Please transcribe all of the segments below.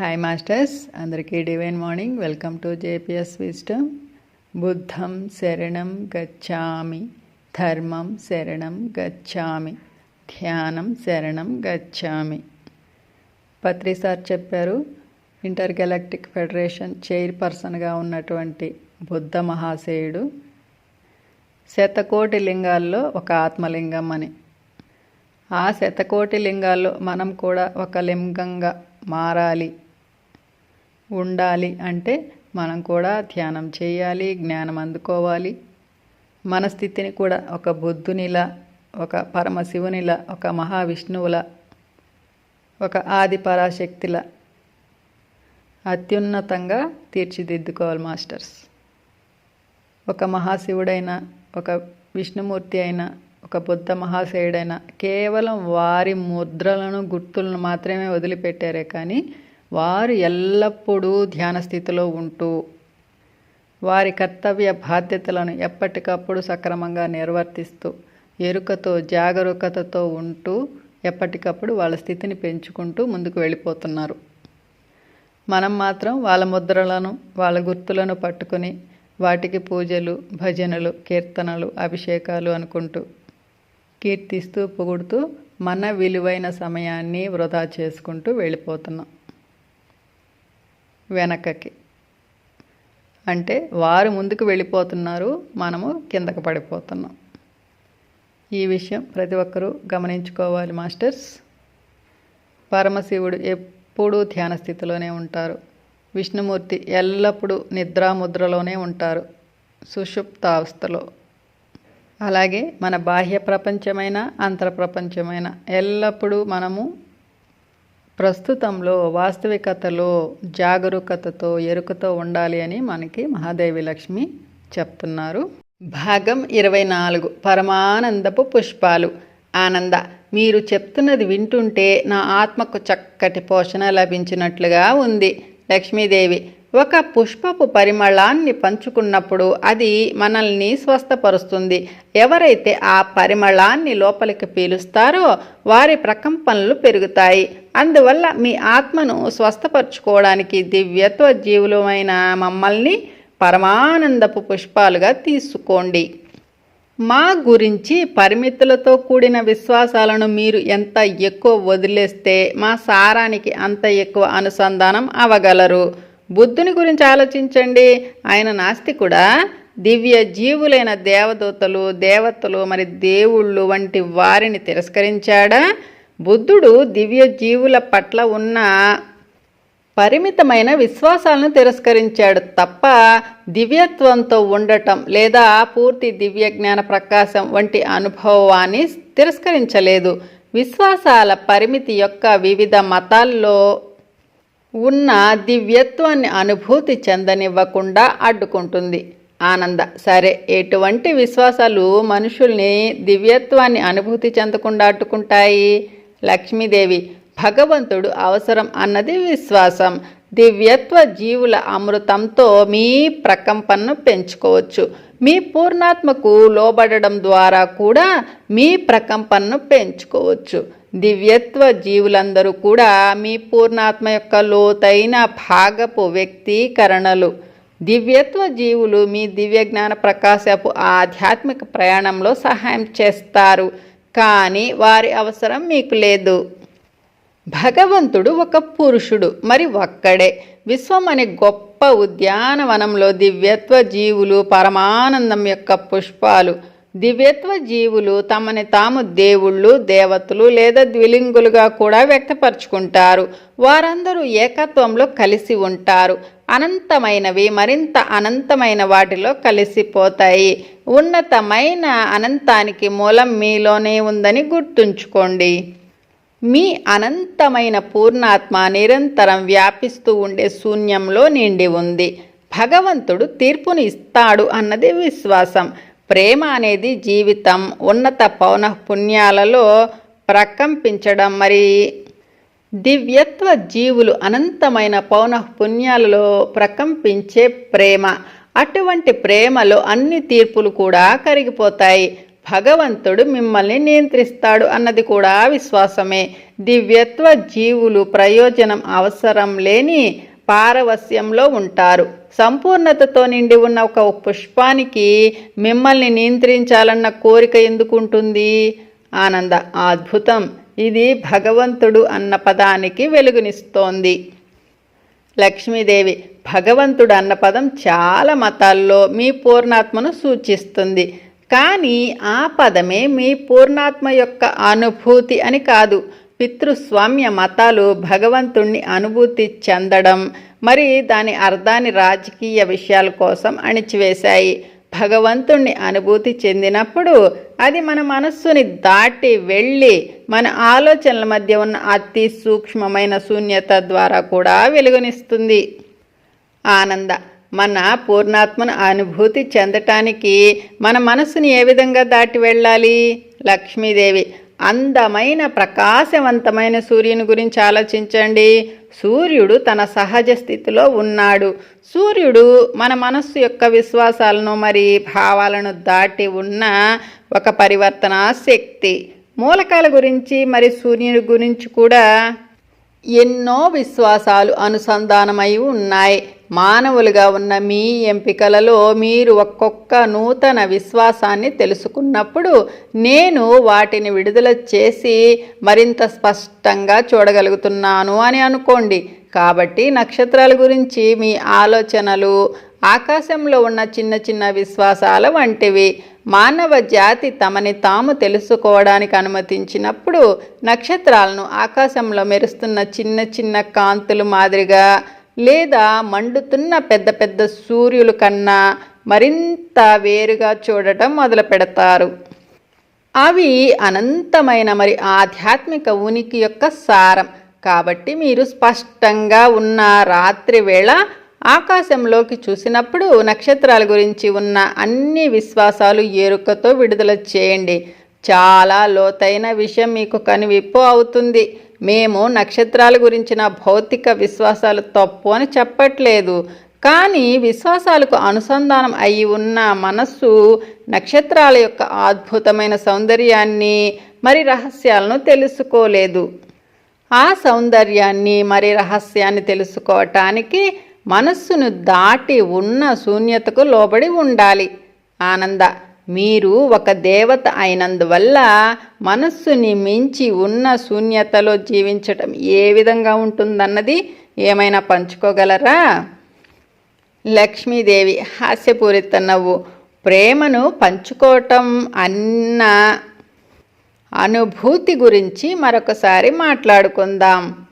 Hi masters అందరికీ divine morning welcome to JPS wisdom బుద్ధం శరణం గచ్చామి. ధర్మం శరణం గచ్చామి. ధ్యానం శరణం గచ్చామి. పత్రి సార్ చెప్పారు ఇంటర్ గెలాక్టిక్ ఫెడరేషన్ చైర్పర్సన్గా ఉన్నటువంటి బుద్ధ మహాశయుడు శతకోటి లింగాల్లో ఒక ఆత్మలింగం అని. ఆ శతకోటి లింగాల్లో మనం కూడా ఒక లింగంగా మారాలి. ఉండాలి అంటే మనం కూడా ధ్యానం చేయాలి జ్ఞానం అందుకోవాలి. మన స్థితిని కూడా ఒక బుద్ధునిలా ఒక పరమశివునిలా ఒక మహావిష్ణువులా ఒక ఆది పరాశక్తిలా అత్యున్నతంగా తీర్చిదిద్దుకోవాలి మాస్టర్స్. ఒక మహాశివుడైనా ఒక విష్ణుమూర్తి అయినా ఒక బుద్ధ మహాశయుడైనా కేవలం వారి ముద్రలను గుర్తులను మాత్రమే వదిలిపెట్టారే కానీ వారు ఎల్లప్పుడూ ధ్యాన స్థితిలో ఉంటూ వారి కర్తవ్య బాధ్యతలను ఎప్పటికప్పుడు సక్రమంగా నిర్వర్తిస్తూ ఎరుకతో జాగరూకతతో ఉంటూ ఎప్పటికప్పుడు వాళ్ళ స్థితిని పెంచుకుంటూ ముందుకు వెళ్ళిపోతున్నారు. మనం మాత్రం వాళ్ళ ముద్రలను వాళ్ళ గుర్తులను పట్టుకొని వాటికి పూజలు భజనలు కీర్తనలు అభిషేకాలు అనుకుంటూ కీర్తిస్తూ పొగుడుతూ మన విలువైన సమయాన్ని వృధా చేసుకుంటూ వెళ్ళిపోతున్నాం. వెనకకి. అంటే వారు ముందుకు వెళ్ళిపోతున్నారు మనము కిందకు పడిపోతున్నాం. ఈ విషయం ప్రతి ఒక్కరూ గమనించుకోవాలి మాస్టర్స్. పరమశివుడు ఎప్పుడూ ధ్యాన స్థితిలోనే ఉంటారు. విష్ణుమూర్తి ఎల్లప్పుడూ నిద్రాముద్రలోనే ఉంటారు సుషుప్తావస్థలో. అలాగే మన బాహ్య ప్రపంచమైన అంతర ప్రపంచమైన ఎల్లప్పుడూ మనము ప్రస్తుతంలో వాస్తవికతలో జాగరూకతతో ఎరుకతో ఉండాలి అని మనకి మహాదేవి లక్ష్మి చెప్తున్నారు. భాగం ఇరవై నాలుగు పరమానందపు పుష్పాలు. ఆనంద మీరు చెప్తున్నది వింటుంటే నా ఆత్మకు చక్కటి పోషణ లభించినట్లుగా ఉంది. లక్ష్మీదేవి ఒక పుష్పపు పరిమళాన్ని పంచుకున్నప్పుడు అది మనల్ని స్వస్థపరుస్తుంది. ఎవరైతే ఆ పరిమళాన్ని లోపలికి పీలుస్తారో వారి ప్రకంపనలు పెరుగుతాయి. అందువల్ల మీ ఆత్మను స్వస్థపరచుకోవడానికి దివ్యత్వ జీవులమైన మమ్మల్ని పరమానందపు పుష్పాలుగా తీసుకోండి. మా గురించి పరిమితులతో కూడిన విశ్వాసాలను మీరు ఎంత ఎక్కువ వదిలేస్తే మా సారానికి అంత ఎక్కువ అనుసంధానం అవ్వగలరు బుద్ధుని గురించి ఆలోచించండి. ఆయన నాస్తికుడా? దివ్య జీవులైన దేవదూతలు దేవతలు మరి దేవుళ్ళు వంటి వారిని తిరస్కరించాడా? బుద్ధుడు దివ్య జీవుల పట్ల ఉన్న పరిమితమైన విశ్వాసాలను తిరస్కరించాడు తప్ప దివ్యత్వంతో ఉండటం లేదా పూర్తి దివ్య జ్ఞాన ప్రకాశం వంటి అనుభవాన్ని తిరస్కరించలేదు. విశ్వాసాల పరిమితి యొక్క వివిధ మతాల్లో ఉన్న దివ్యత్వాన్ని అనుభూతి చెందనివ్వకుండా అడ్డుకుంటుంది. ఆనంద సరే ఎటువంటి విశ్వాసాలు మనుషుల్ని దివ్యత్వాన్ని అనుభూతి చెందకుండా అడ్డుకుంటాయి? లక్ష్మీదేవి భగవంతుడు అవసరం అన్నది విశ్వాసం. దివ్యత్వ జీవుల అమృతంతో మీ ప్రకంపనను పెంచుకోవచ్చు. మీ పూర్ణాత్మకు లోబడడం ద్వారా కూడా మీ ప్రకంపనను పెంచుకోవచ్చు. దివ్యత్వ జీవులందరూ కూడా మీ పూర్ణాత్మ యొక్క లోతైన భాగపు వ్యక్తీకరణలు. దివ్యత్వ జీవులు మీ దివ్య జ్ఞాన ప్రకాశపు ఆధ్యాత్మిక ప్రయాణంలో సహాయం చేస్తారు. కానీ వారి అవసరం మీకు లేదు. భగవంతుడు ఒక పురుషుడు మరి ఒక్కడే. విశ్వం అనే గొప్ప ఉద్యానవనంలో దివ్యత్వ జీవులు పరమానందం యొక్క పుష్పాలు దివ్యత్వ జీవులు తమని తాము దేవుళ్ళు దేవతలు లేదా ద్విలింగులుగా కూడా వ్యక్తపరుచుకుంటారు. వారందరూ ఏకత్వంలో కలిసి ఉంటారు. అనంతమైనవి మరింత అనంతమైన వాటిలో కలిసిపోతాయి. ఉన్నతమైన అనంతానికి మూలం మీలోనే ఉందని గుర్తుంచుకోండి. మీ అనంతమైన పూర్ణాత్మ నిరంతరం వ్యాపిస్తూ ఉండే శూన్యంలో నిండి ఉంది. భగవంతుడు తీర్పుని ఇస్తాడు అన్నది విశ్వాసం. ప్రేమ అనేది జీవితం. ఉన్నత పౌన పుణ్యాలలో ప్రకంపించడం మరి. దివ్యత్వ జీవులు అనంతమైన పౌన పుణ్యాలలో ప్రకంపించే ప్రేమ. అటువంటి ప్రేమలో అన్ని తీర్పులు కూడా కరిగిపోతాయి. భగవంతుడు మిమ్మల్ని నియంత్రిస్తాడు అన్నది కూడా విశ్వాసమే. దివ్యత్వ జీవులు ప్రయోజనం అవసరం లేని పారవస్యంలో ఉంటారు. సంపూర్ణతతో నిండి ఉన్న ఒక పుష్పానికి మిమ్మల్ని నియంత్రించాలన్న కోరిక ఎందుకు ఉంటుంది? ఆనంద అద్భుతం. ఇది భగవంతుడు అన్న పదానికి వెలుగునిస్తోంది. లక్ష్మీదేవి భగవంతుడు అన్న పదం చాలా మతాల్లో మీ పూర్ణాత్మను సూచిస్తుంది. కానీ ఆ పదమే మీ పూర్ణాత్మ యొక్క అనుభూతి అని కాదు. పితృస్వామ్య మతాలు భగవంతుణ్ణి అనుభూతి చెందడం మరి దాని అర్థాన్ని రాజకీయ విషయాల కోసం అణిచివేశాయి. భగవంతుణ్ణి అనుభూతి చెందినప్పుడు అది మన మనస్సుని దాటి వెళ్ళి మన ఆలోచనల మధ్య ఉన్న అతి సూక్ష్మమైన శూన్యత ద్వారా కూడా వెలుగునిస్తుంది. ఆనంద మన పూర్ణాత్మను అనుభూతి చెందటానికి మన మనసుని ఏ విధంగా దాటి వెళ్ళాలి? లక్ష్మీదేవి అందమైన ప్రకాశవంతమైన సూర్యుని గురించి ఆలోచించండి. సూర్యుడు తన సహజ స్థితిలో ఉన్నాడు. సూర్యుడు మన మనస్సు యొక్క విశ్వాసాలను మరి భావాలను దాటి ఉన్న ఒక పరివర్తన శక్తి. మూలకాల గురించి మరి సూర్యుని గురించి కూడా ఎన్నో విశ్వాసాలు అనుసంధానమై ఉన్నాయి. మానవులుగా ఉన్న మీ ఎంపికలలో మీరు ఒక్కొక్క నూతన విశ్వాసాన్ని తెలుసుకున్నప్పుడు నేను వాటిని విడుదల చేసి మరింత స్పష్టంగా చూడగలుగుతున్నాను అని అనుకోండి. కాబట్టి నక్షత్రాల గురించి మీ ఆలోచనలు ఆకాశంలో ఉన్న చిన్న చిన్న విశ్వాసాల వంటివి. మానవ జాతి తమని తాము తెలుసుకోవడానికి అనుమతించినప్పుడు నక్షత్రాలను ఆకాశంలో మెరుస్తున్న చిన్న చిన్న కాంతులు మాదిరిగా లేదా మండుతున్న పెద్ద పెద్ద సూర్యుల కన్నా మరింత వేరుగా చూడటం మొదలు పెడతారు. అవి అనంతమైన మరి ఆధ్యాత్మిక ఉనికి యొక్క సారం. కాబట్టి మీరు స్పష్టంగా ఉన్న రాత్రి వేళ ఆకాశంలోకి చూసినప్పుడు నక్షత్రాల గురించి ఉన్న అన్ని విశ్వాసాలు ఎరుకతో విడుదల చేయండి. చాలా లోతైన విషయం మీకు కనువిప్పు అవుతుంది. మేము నక్షత్రాల గురించిన భౌతిక విశ్వాసాలు తప్పు అని చెప్పట్లేదు. కానీ విశ్వాసాలకు అనుసంధానం అయి ఉన్న మనస్సు నక్షత్రాల యొక్క అద్భుతమైన సౌందర్యాన్ని మరి రహస్యాలను తెలుసుకోలేదు. ఆ సౌందర్యాన్ని మరి రహస్యాన్ని తెలుసుకోవటానికి మనస్సును దాటి ఉన్న శూన్యతకు లోబడి ఉండాలి. ఆనంద మీరు ఒక దేవత అయినందువల్ల మనస్సుని మించి ఉన్న శూన్యతలో జీవించటం ఏ విధంగా ఉంటుందన్నది ఏమైనా పంచుకోగలరా? లక్ష్మీదేవి హాస్యపూరిత నవ్వు ప్రేమను పంచుకోవటం అన్న అనుభూతి గురించి మరొకసారి మాట్లాడుకుందాం.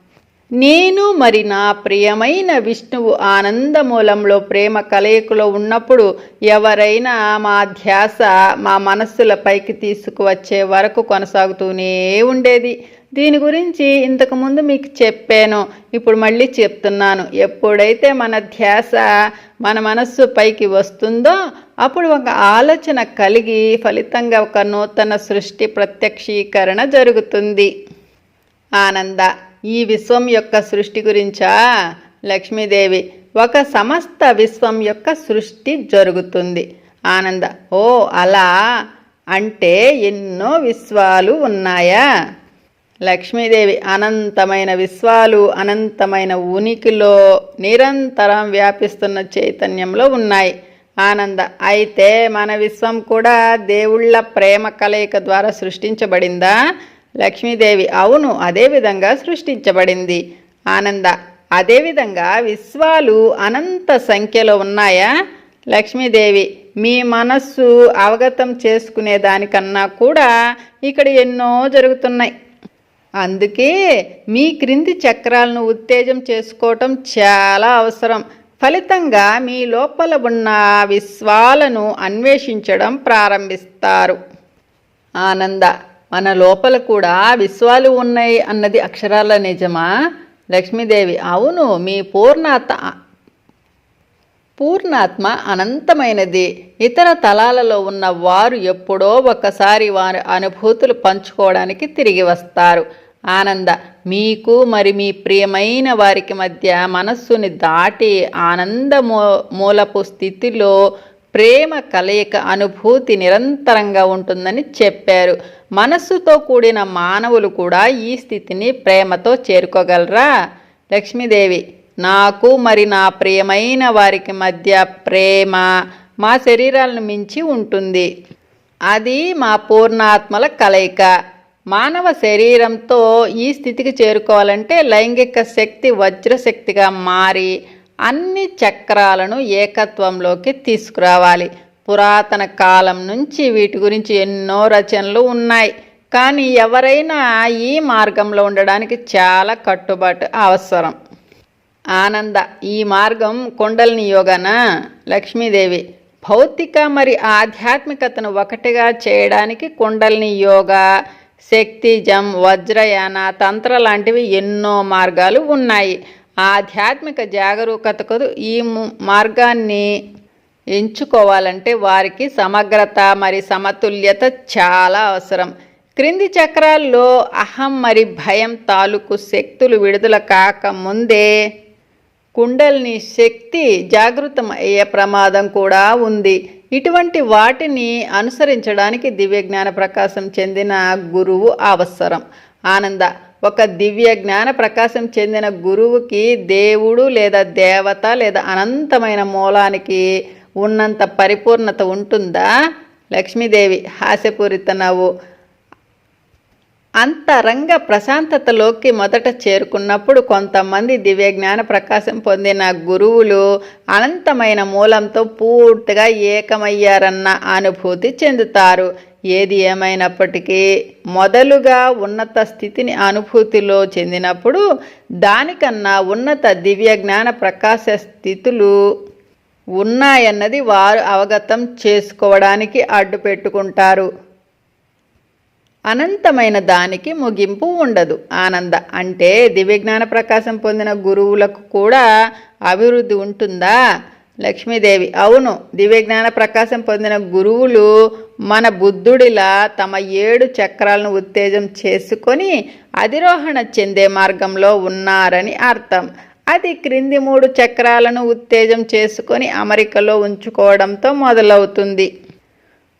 నేను మరి నా ప్రియమైన విష్ణువు ఆనందమూలంలో ప్రేమ కలయికలో ఉన్నప్పుడు ఎవరైనా మా ధ్యాస మా మనస్సులపైకి తీసుకువచ్చే వరకు కొనసాగుతూనే ఉండేది. దీని గురించి ఇంతకుముందు మీకు చెప్పాను. ఇప్పుడు మళ్ళీ చెప్తున్నాను. ఎప్పుడైతే మన ధ్యాస మన మనస్సు పైకి వస్తుందో అప్పుడు ఒక ఆలోచన కలిగి ఫలితంగా ఒక నూతన సృష్టి ప్రత్యక్షీకరణ జరుగుతుంది. ఆనంద ఈ విశ్వం యొక్క సృష్టి గురించా? లక్ష్మీదేవి ఒక సమస్త విశ్వం యొక్క సృష్టి జరుగుతుంది. ఆనంద ఓ అలా అంటే ఎన్నో విశ్వాలు ఉన్నాయా? లక్ష్మీదేవి అనంతమైన విశ్వాలు అనంతమైన ఉనికిలో నిరంతరం వ్యాపిస్తున్న చైతన్యంలో ఉన్నాయి. ఆనంద అయితే మన విశ్వం కూడా దేవుళ్ళ ప్రేమ కలయిక ద్వారా సృష్టించబడిందా? లక్ష్మీదేవి అవును అదే విధంగా సృష్టించబడింది. ఆనంద అదేవిధంగా విశ్వాలు అనంత సంఖ్యలో ఉన్నాయా? లక్ష్మీదేవి మీ మనస్సు అవగతం చేసుకునే దానికన్నా కూడా ఇక్కడ ఎన్నో జరుగుతున్నాయి. అందుకే మీ క్రింది చక్రాలను ఉత్తేజం చేసుకోవటం చాలా అవసరం. ఫలితంగా మీ లోపల ఉన్న విశ్వాలను అన్వేషించడం ప్రారంభిస్తారు. ఆనంద మన లోపల కూడా విశ్వాలు ఉన్నాయి అన్నది అక్షరాల నిజమా? లక్ష్మీదేవి అవును మీ పూర్ణాత్మ పూర్ణాత్మ అనంతమైనది. ఇతర తలాలలో ఉన్న వారు ఎప్పుడో ఒకసారి వారి అనుభూతులు పంచుకోవడానికి తిరిగి వస్తారు. ఆనంద మీకు మరి మీ ప్రియమైన వారికి మధ్య మనస్సుని దాటి ఆనంద మూ మూలపు స్థితిలో ప్రేమ కలయిక అనుభూతి నిరంతరంగా ఉంటుందని చెప్పారు. మనస్సుతో కూడిన మానవులు కూడా ఈ స్థితిని ప్రేమతో చేరుకోగలరా? లక్ష్మీదేవి నాకు మరి నా ప్రియమైన వారికి మధ్య ప్రేమ మా శరీరాలను మించి ఉంటుంది. అది మా పూర్ణాత్మల కలయిక. మానవ శరీరంతో ఈ స్థితికి చేరుకోవాలంటే లైంగిక శక్తి వజ్రశక్తిగా మారి అన్ని చక్రాలను ఏకత్వంలోకి తీసుకురావాలి. పురాతన కాలం నుంచి వీటి గురించి ఎన్నో రచనలు ఉన్నాయి. కానీ ఎవరైనా ఈ మార్గంలో ఉండడానికి చాలా కట్టుబాటు అవసరం. ఆనంద ఈ మార్గం కుండలిని యోగనా? లక్ష్మీదేవి భౌతిక మరి ఆధ్యాత్మికతను ఒకటిగా చేయడానికి కుండలిని యోగా శక్తిజం వజ్రయాన తంత్ర లాంటివి ఎన్నో మార్గాలు ఉన్నాయి. ఆధ్యాత్మిక జాగరూకతకు ఈ మార్గాన్ని ఎంచుకోవాలంటే వారికి సమగ్రత మరి సమతుల్యత చాలా అవసరం. క్రింది చక్రాల్లో అహం మరి భయం తాలూకు శక్తులు విడుదల కాకముందే కుండల్ని శక్తి జాగృతం అయ్యే ప్రమాదం కూడా ఉంది. ఇటువంటి వాటిని అనుసరించడానికి దివ్య జ్ఞాన ప్రకాశం చెందిన గురువు అవసరం. ఆనంద ఒక దివ్య జ్ఞాన ప్రకాశం చెందిన గురువుకి దేవుడు లేదా దేవత లేదా అనంతమైన మూలానికి ఉన్నంత పరిపూర్ణత ఉంటుందా? లక్ష్మీదేవి హాస్యపూరిత నవ్వు అంతరంగ ప్రశాంతతలోకి మొదట చేరుకున్నప్పుడు కొంతమంది దివ్య జ్ఞాన ప్రకాశం పొందిన గురువులు అనంతమైన మూలంతో పూర్తిగా ఏకమయ్యారన్న అనుభూతి చెందుతారు. ఏది ఏమైనప్పటికీ మొదలుగా ఉన్నత స్థితిని అనుభూతిలో చెందినప్పుడు దానికన్నా ఉన్నత దివ్య జ్ఞాన ప్రకాశ స్థితులు ఉన్నాయన్నది వారు అవగతం చేసుకోవడానికి అడ్డు పెట్టుకుంటారు. అనంతమైన దానికి ముగింపు ఉండదు. ఆనంద అంటే దివ్యజ్ఞాన ప్రకాశం పొందిన గురువులకు కూడా అభివృద్ధి ఉంటుందా? లక్ష్మీదేవి అవును దివ్యజ్ఞాన ప్రకాశం పొందిన గురువులు మన బుద్ధుడిలా తమ ఏడు చక్రాలను ఉత్తేజం చేసుకొని అధిరోహణ చెందే మార్గంలో ఉన్నారని అర్థం. అది క్రింది మూడు చక్రాలను ఉత్తేజం చేసుకొని అమరికలో ఉంచుకోవడంతో మొదలవుతుంది.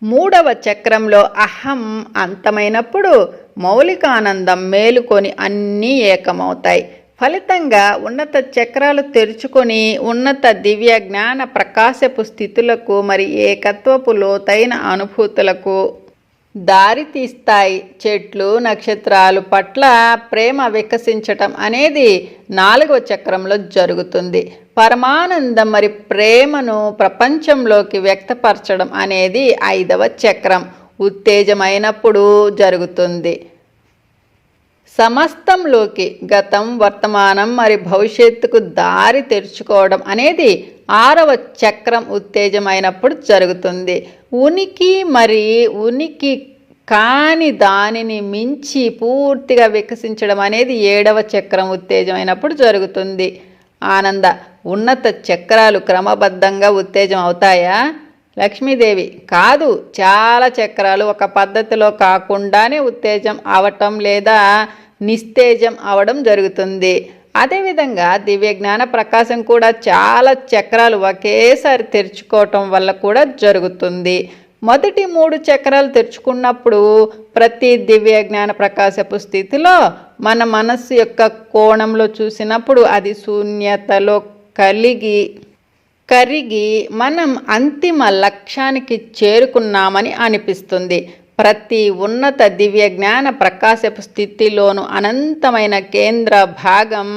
మూడవ చక్రంలో అహం అంతమైనప్పుడు మౌలికానందం మేలుకొని అన్నీ ఏకమవుతాయి. ఫలితంగా ఉన్నత చక్రాలు తెరుచుకొని ఉన్నత దివ్య జ్ఞాన ప్రకాశపు స్థితులకు మరి ఏకత్వపు లోతైన అనుభూతులకు దారితీస్తాయి చెట్లు నక్షత్రాలు పట్ల ప్రేమ వికసించటం అనేది నాలుగవ చక్రంలో జరుగుతుంది. పరమానందం మరి ప్రేమను ప్రపంచంలోకి వ్యక్తపరచడం అనేది ఐదవ చక్రం. ఉత్తేజమైనప్పుడు జరుగుతుంది. సమస్తంలోకి గతం వర్తమానం మరి భవిష్యత్తుకు దారి తెరుచుకోవడం అనేది ఆరవ చక్రం ఉత్తేజమైనప్పుడు జరుగుతుంది. ఉనికి మరి ఉనికి కాని దానిని మించి పూర్తిగా వికసించడం అనేది ఏడవ చక్రం ఉత్తేజమైనప్పుడు జరుగుతుంది. ఆనంద ఉన్నత చక్రాలు క్రమబద్ధంగా ఉత్తేజం అవుతాయా? లక్ష్మీదేవి కాదు చాలా చక్రాలు ఒక పద్ధతిలో కాకుండానే ఉత్తేజం అవటం లేదా నిస్తేజం అవడం జరుగుతుంది. అదేవిధంగా దివ్య జ్ఞాన ప్రకాశం కూడా చాలా చక్రాలు ఒకేసారి తెరుచుకోవటం వల్ల కూడా జరుగుతుంది. మొదటి మూడు చక్రాలు తెరుచుకున్నప్పుడు ప్రతి దివ్య జ్ఞాన ప్రకాశపు స్థితిలో మన మనస్సు యొక్క కోణంలో చూసినప్పుడు అది శూన్యతలో కలిగి కరిగి మనం అంతిమ లక్ష్యానికి చేరుకున్నామని అనిపిస్తుంది. ప్రతి ఉన్నత దివ్య జ్ఞాన ప్రకాశపు స్థితిలోను అనంతమైన కేంద్ర భాగం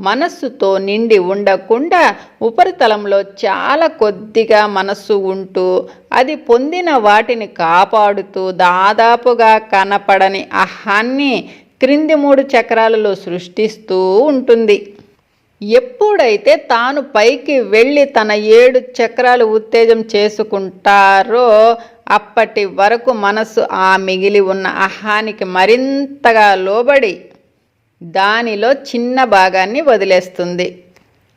మనస్సుతో నిండి ఉండకుండా ఉపరితలంలో చాలా కొద్దిగా మనస్సు ఉంటూ అది పొందిన వాటిని కాపాడుతూ దాదాపుగా కనపడని అహాన్ని క్రింది మూడు చక్రాలలో సృష్టిస్తూ ఉంటుంది. ఎప్పుడైతే తాను పైకి వెళ్ళి తన ఏడు చక్రాలు ఉత్తేజం చేసుకుంటారో అప్పటి వరకు మనసు ఆ మిగిలి ఉన్న అహానికి మరింతగా లోబడి దానిలో చిన్న భాగాన్ని వదిలేస్తుంది.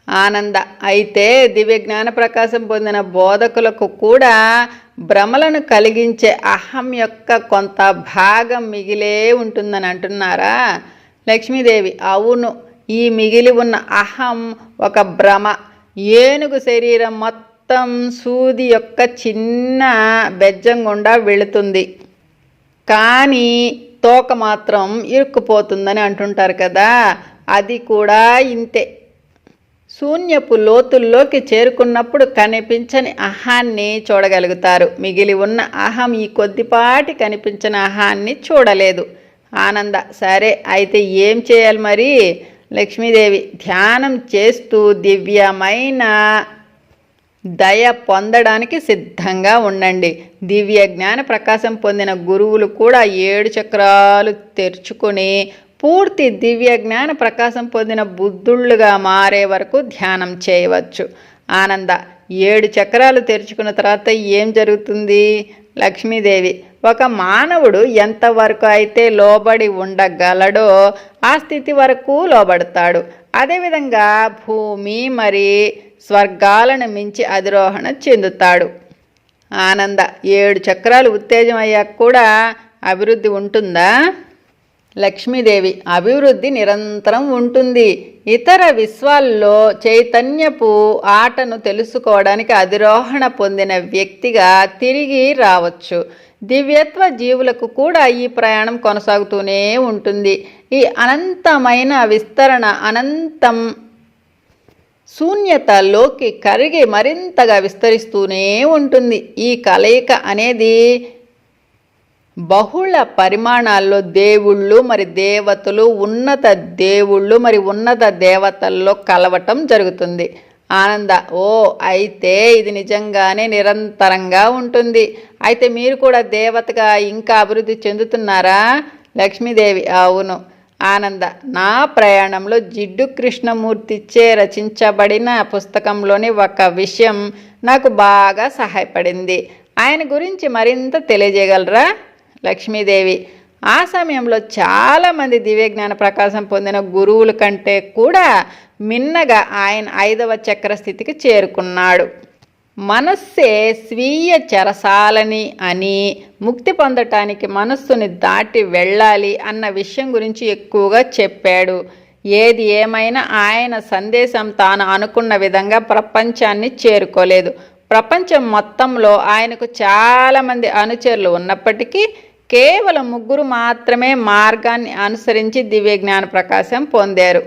ఆనంద అయితే దివ్య జ్ఞాన ప్రకాశం పొందిన బోధకులకు కూడా భ్రమలను కలిగించే అహం యొక్క కొంత భాగం మిగిలే ఉంటుందని అంటున్నారా? లక్ష్మీదేవి అవును. ఈ మిగిలి ఉన్న అహం ఒక భ్రమ. ఏనుగు శరీరం మొత్తం సూది యొక్క చిన్న బెజ్జం గుండా వెళుతుంది. కానీ తోక మాత్రం ఇరుక్కుపోతుందని అంటుంటారు కదా అది కూడా ఇంతే. శూన్యపు లోతుల్లోకి చేరుకున్నప్పుడు కనిపించని అహాన్ని చూడగలుగుతారు. మిగిలి ఉన్న అహం ఈ కొద్దిపాటి కనిపించిన అహాన్ని చూడలేదు. ఆనంద సరే అయితే ఏం చేయాలి మరి? లక్ష్మీదేవి ధ్యానం చేస్తూ దివ్యమైన దయ పొందడానికి సిద్ధంగా ఉండండి. దివ్య జ్ఞాన ప్రకాశం పొందిన గురువులు కూడా ఏడు చక్రాలు తెరుచుకొని పూర్తి దివ్య జ్ఞాన ప్రకాశం పొందిన బుద్ధుళ్ళుగా మారే వరకు ధ్యానం చేయవచ్చు. ఆనంద ఏడు చక్రాలు తెరుచుకున్న తర్వాత ఏం జరుగుతుంది? లక్ష్మీదేవి ఒక మానవుడు ఎంతవరకు అయితే లోబడి ఉండగలడో ఆ స్థితి వరకు లోబడతాడు. అదేవిధంగా భూమి మరి స్వర్గాలను మించి అధిరోహణ చెందుతాడు. ఆనంద ఏడు చక్రాలు ఉత్తేజం అయ్యాక కూడా అభివృద్ధి ఉంటుందా? లక్ష్మీదేవి అభివృద్ధి నిరంతరం ఉంటుంది. ఇతర విశ్వాల్లో చైతన్యపు ఆటను తెలుసుకోవడానికి అధిరోహణ పొందిన వ్యక్తిగా తిరిగి రావచ్చు. దివ్యత్వ జీవులకు కూడా ఈ ప్రయాణం కొనసాగుతూనే ఉంటుంది. ఈ అనంతమైన విస్తరణ అనంతం శూన్యతలోకి కరిగి మరింతగా విస్తరిస్తూనే ఉంటుంది. ఈ కలయిక అనేది బహుళ పరిమాణాల్లో దేవుళ్ళు మరి దేవతలు ఉన్నత దేవుళ్ళు మరి ఉన్నత దేవతల్లో కలవటం జరుగుతుంది. ఆనంద. ఓ అయితే ఇది నిజంగానే నిరంతరంగా ఉంటుంది. అయితే మీరు కూడా దేవతగా ఇంకా అభివృద్ధి చెందుతున్నారా? లక్ష్మీదేవి. అవును. ఆనంద. నా ప్రయాణంలో జిడ్డు కృష్ణమూర్తిచే రచించబడిన పుస్తకంలోని ఒక విషయం నాకు బాగా సహాయపడింది. ఆయన గురించి మరింత తెలియజేయగలరా? లక్ష్మీదేవి. ఆ సమయంలో చాలామంది దివ్యజ్ఞాన ప్రకాశం పొందిన గురువుల కంటే కూడా మిన్నగా ఆయన ఐదవ చక్ర స్థితికి చేరుకున్నాడు. మనస్సే స్వీయ చెరసాలని అని ముక్తి పొందటానికి మనస్సుని దాటి వెళ్ళాలి అన్న విషయం గురించి ఎక్కువగా చెప్పాడు. ఏది ఏమైనా ఆయన సందేశం తాను అనుకున్న విధంగా ప్రపంచాన్ని చేరుకోలేదు. ప్రపంచం మొత్తంలో ఆయనకు చాలామంది అనుచరులు ఉన్నప్పటికీ కేవలం ముగ్గురు మాత్రమే మార్గాన్ని అనుసరించి దివ్య జ్ఞాన ప్రకాశం పొందారు.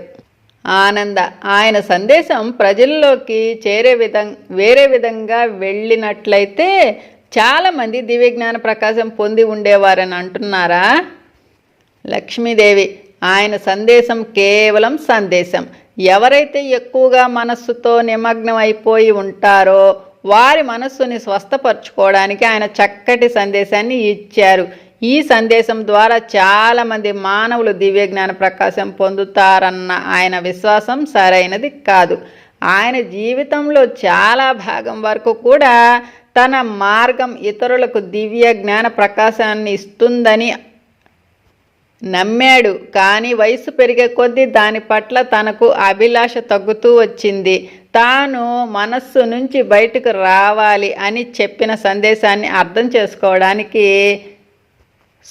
ఆనంద ఆయన సందేశం ప్రజల్లోకి చేరే విధం వేరే విధంగా వెళ్ళినట్లయితే చాలామంది దివ్య జ్ఞాన ప్రకాశం పొంది ఉండేవారని అంటున్నారా? లక్ష్మీదేవి ఆయన సందేశం కేవలం సందేశం. ఎవరైతే ఎక్కువగా మనస్సుతో నిమగ్నం అయిపోయి ఉంటారో వారి మనస్సుని స్వస్థపరచుకోవడానికి ఆయన చక్కటి సందేశాన్ని ఇచ్చారు. ఈ సందేశం ద్వారా చాలామంది మానవులు దివ్యజ్ఞాన ప్రకాశం పొందుతారన్న ఆయన విశ్వాసం సరైనది కాదు. ఆయన జీవితంలో చాలా భాగం వరకు కూడా తన మార్గం ఇతరులకు దివ్య జ్ఞాన ప్రకాశాన్ని ఇస్తుందని నమ్మాడు. కానీ వయసు పెరిగే కొద్దీ దాని పట్ల తనకు అభిలాష తగ్గుతూ వచ్చింది. తాను మనస్సు నుంచి బయటకు రావాలి అని చెప్పిన సందేశాన్ని అర్థం చేసుకోవడానికి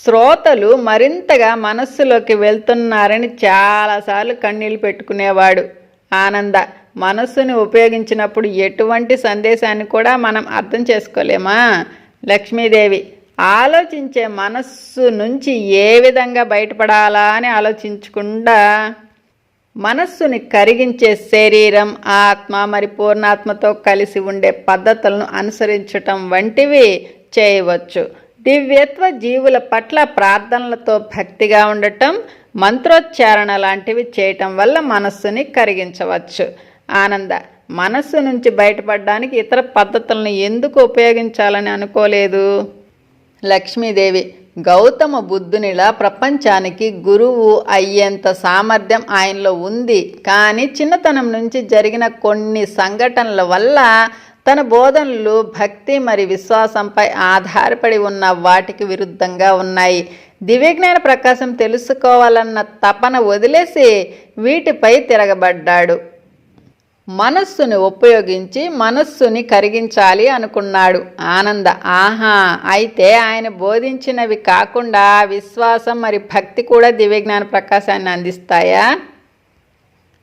శ్రోతలు మరింతగా మనస్సులోకి వెళ్తున్నారని చాలాసార్లు కన్నీళ్ళు పెట్టుకునేవాడు. ఆనంద మనస్సుని ఉపయోగించినప్పుడు ఎటువంటి సందేశాన్ని కూడా మనం అర్థం చేసుకోలేమా? లక్ష్మీదేవి ఆలోచించే మనస్సు నుంచి ఏ విధంగా బయటపడాలా అని ఆలోచించకుండా మనస్సుని కరిగించే శరీరం ఆత్మ మరి పూర్ణాత్మతో కలిసి ఉండే పద్ధతులను అనుసరించటం వంటివి చేయవచ్చు. దివ్యత్వ జీవుల పట్ల ప్రార్థనలతో భక్తిగా ఉండటం మంత్రోచ్చారణ లాంటివి చేయటం వల్ల మనస్సుని కరిగించవచ్చు. ఆనంద మనస్సు నుంచి బయటపడడానికి ఇతర పద్ధతులను ఎందుకు ఉపయోగించాలని అనుకోలేదు? లక్ష్మీదేవి గౌతమ బుద్ధునిలా ప్రపంచానికి గురువు అయ్యేంత సామర్థ్యం ఆయనలో ఉంది. కానీ చిన్నతనం నుంచి జరిగిన కొన్ని సంఘటనల వల్ల తన బోధనలు భక్తి మరి విశ్వాసంపై ఆధారపడి ఉన్న వాటికి విరుద్ధంగా ఉన్నాయి. దివ్యజ్ఞాన ప్రకాశం తెలుసుకోవాలన్న తపన వదిలేసి వీటిపై తిరగబడ్డాడు. మనస్సుని ఉపయోగించి మనస్సుని కరిగించాలి అనుకున్నాడు. ఆనంద ఆహా అయితే ఆయన బోధించినవి కాకుండా విశ్వాసం మరి భక్తి కూడా దివ్యజ్ఞాన ప్రకాశాన్ని అందిస్తాయా?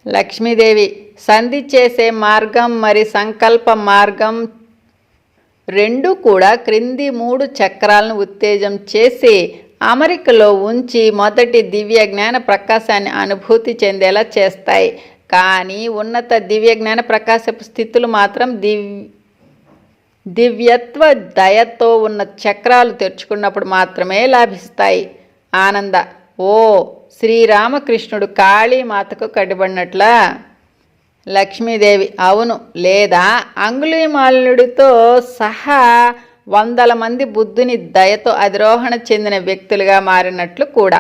లక్ష్మీదేవి సంధి చేసే మార్గం మరి సంకల్ప మార్గం రెండు కూడా క్రింది మూడు చక్రాలను ఉత్తేజం చేసి అమరికలో ఉంచి మొదటి దివ్య జ్ఞాన ప్రకాశాన్ని అనుభూతి చెందేలా చేస్తాయి. కానీ ఉన్నత దివ్య జ్ఞాన ప్రకాశపు స్థితులు మాత్రం దివ్ దివ్యత్వ దయతో ఉన్న చక్రాలు తెరుచుకున్నప్పుడు మాత్రమే లాభిస్తాయి. ఆనంద ఓ శ్రీరామకృష్ణుడు కాళీమాతకు కట్టుబడినట్లా? లక్ష్మీదేవి. అవును లేదా అంగుళీమాలుడితో సహా వందల మంది బుద్ధుని దయతో అధిరోహణ చెందిన వ్యక్తులుగా మారినట్లు కూడా.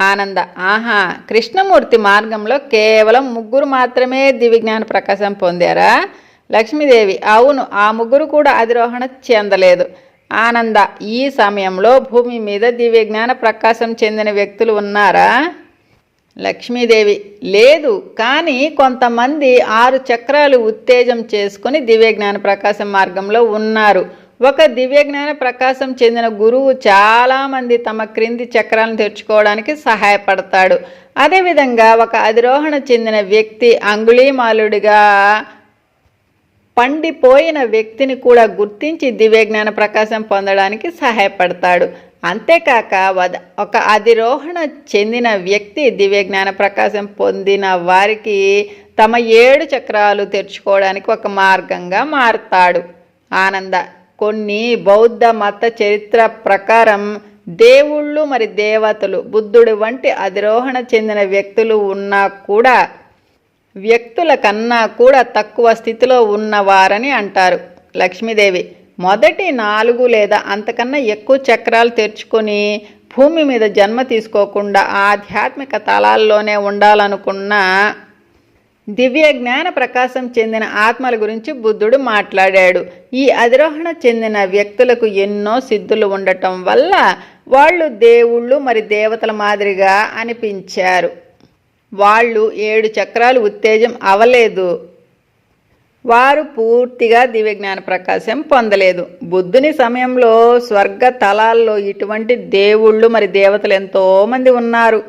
ఆనంద ఆహా కృష్ణమూర్తి మార్గంలో కేవలం ముగ్గురు మాత్రమే దివిజ్ఞాన ప్రకాశం పొందారా? లక్ష్మీదేవి అవును ఆ ముగ్గురు కూడా అధిరోహణ చెందలేదు. ఆనంద ఈ సమయంలో భూమి మీద దివ్యజ్ఞాన ప్రకాశం చెందిన వ్యక్తులు ఉన్నారా? లక్ష్మీదేవి లేదు కానీ కొంతమంది ఆరు చక్రాలు ఉత్తేజం చేసుకుని దివ్యజ్ఞాన ప్రకాశం మార్గంలో ఉన్నారు. ఒక దివ్యజ్ఞాన ప్రకాశం చెందిన గురువు చాలామంది తమ క్రింది చక్రాలను తెరుచుకోవడానికి సహాయపడతాడు. అదేవిధంగా ఒక అధిరోహణ చెందిన వ్యక్తి అంగుళీమాలుడిగా పండిపోయిన వ్యక్తిని కూడా గుర్తించి దివ్యజ్ఞాన ప్రకాశం పొందడానికి సహాయపడతాడు. అంతేకాక వద ఒక అధిరోహణ చెందిన వ్యక్తి దివ్య జ్ఞాన ప్రకాశం పొందిన వారికి తమ ఏడు చక్రాలు తెరుచుకోవడానికి ఒక మార్గంగా మారుతాడు. ఆనంద కొన్ని బౌద్ధ మత చరిత్ర ప్రకారం దేవుళ్ళు మరి దేవతలు బుద్ధుడు వంటి అధిరోహణ చెందిన వ్యక్తులు ఉన్నా కూడా వ్యక్తుల కన్నా కూడా తక్కువ స్థితిలో ఉన్నవారని అంటారు లక్ష్మీదేవి. మొదటి నాలుగు లేదా అంతకన్నా ఎక్కువ చక్రాలు తెరుచుకొని భూమి మీద జన్మ తీసుకోకుండా ఆధ్యాత్మిక తలాల్లోనే ఉండాలనుకున్న దివ్య జ్ఞాన ప్రకాశం చెందిన ఆత్మల గురించి బుద్ధుడు మాట్లాడాడు. ఈ అధిరోహణ చెందిన వ్యక్తులకు ఎన్నో సిద్ధులు ఉండటం వల్ల వాళ్ళు దేవుళ్ళు మరి దేవతల మాదిరిగా అనిపించారు. వాళ్ళు ఏడు చక్రాలు ఉత్తేజం అవలేదు. వారు పూర్తిగా దివ్యజ్ఞాన ప్రకాశం పొందలేదు. బుద్ధుని సమయంలో స్వర్గ తలాల్లో ఇటువంటి దేవుళ్ళు మరి దేవతలు ఎంతోమంది ఉన్నారు.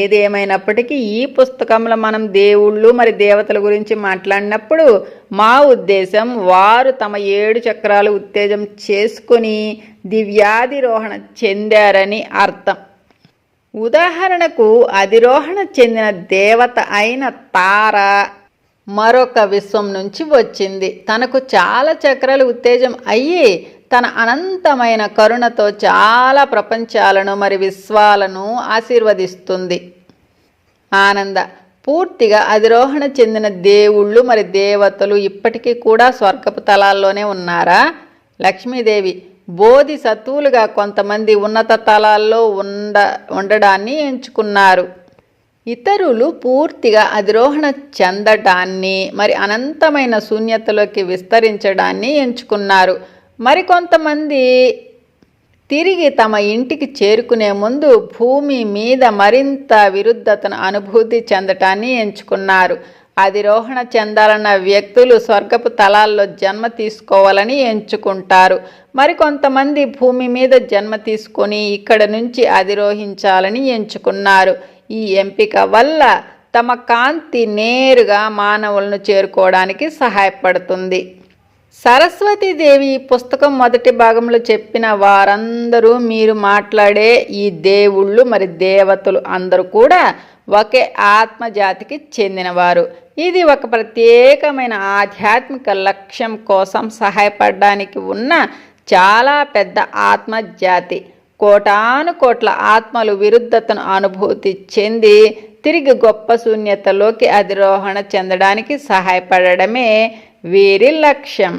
ఏదేమైనప్పటికీ ఈ పుస్తకంలో మనం దేవుళ్ళు మరి దేవతల గురించి మాట్లాడినప్పుడు మా ఉద్దేశం వారు తమ ఏడు చక్రాలు ఉత్తేజం చేసుకుని దివ్యాధిరోహణ చెందారని అర్థం. ఉదాహరణకు అధిరోహణ చెందిన దేవత అయిన తార మరొక విశ్వం నుంచి వచ్చింది. తనకు చాలా చక్రాలు ఉత్తేజం అయ్యి తన అనంతమైన కరుణతో చాలా ప్రపంచాలను మరి విశ్వాలను ఆశీర్వదిస్తుంది. ఆనంద పూర్తిగా అధిరోహణ చెందిన దేవుళ్ళు మరి దేవతలు ఇప్పటికీ కూడా స్వర్గపు తలాల్లోనే ఉన్నారా? లక్ష్మీదేవి బోధి సత్తువులుగా కొంతమంది ఉన్నత తలాల్లో ఉండ ఉండడాన్ని ఎంచుకున్నారు. ఇతరులు పూర్తిగా అధిరోహణ చెందటాన్ని మరి అనంతమైన శూన్యతలోకి విస్తరించడాన్ని ఎంచుకున్నారు. మరికొంతమంది తిరిగి తమ ఇంటికి చేరుకునే ముందు భూమి మీద మరింత విరుద్ధతను అనుభూతి చెందటాన్ని ఎంచుకున్నారు. అధిరోహణ చెందాలన్న వ్యక్తులు స్వర్గపు తలాల్లో జన్మ తీసుకోవాలని ఎంచుకుంటారు. మరికొంతమంది భూమి మీద జన్మ తీసుకొని ఇక్కడ నుంచి అధిరోహించాలని ఎంచుకున్నారు. ఈ ఎంపిక వల్ల తమ కాంతి నేరుగా మానవులను చేరుకోవడానికి సహాయపడుతుంది. సరస్వతీదేవి ఈ పుస్తకం మొదటి భాగంలో చెప్పిన వారందరూ మీరు మాట్లాడే ఈ దేవుళ్ళు మరి దేవతలు అందరూ కూడా ఒకే ఆత్మజాతికి చెందినవారు. ఇది ఒక ప్రత్యేకమైన ఆధ్యాత్మిక లక్ష్యం కోసం సహాయపడడానికి ఉన్న చాలా పెద్ద ఆత్మజాతి. కోటాను కోట్ల ఆత్మలు విరుద్ధతను అనుభూతి చెంది తిరిగి గొప్ప శూన్యతలోకి అధిరోహణ చెందడానికి సహాయపడడమే వీరి లక్ష్యం.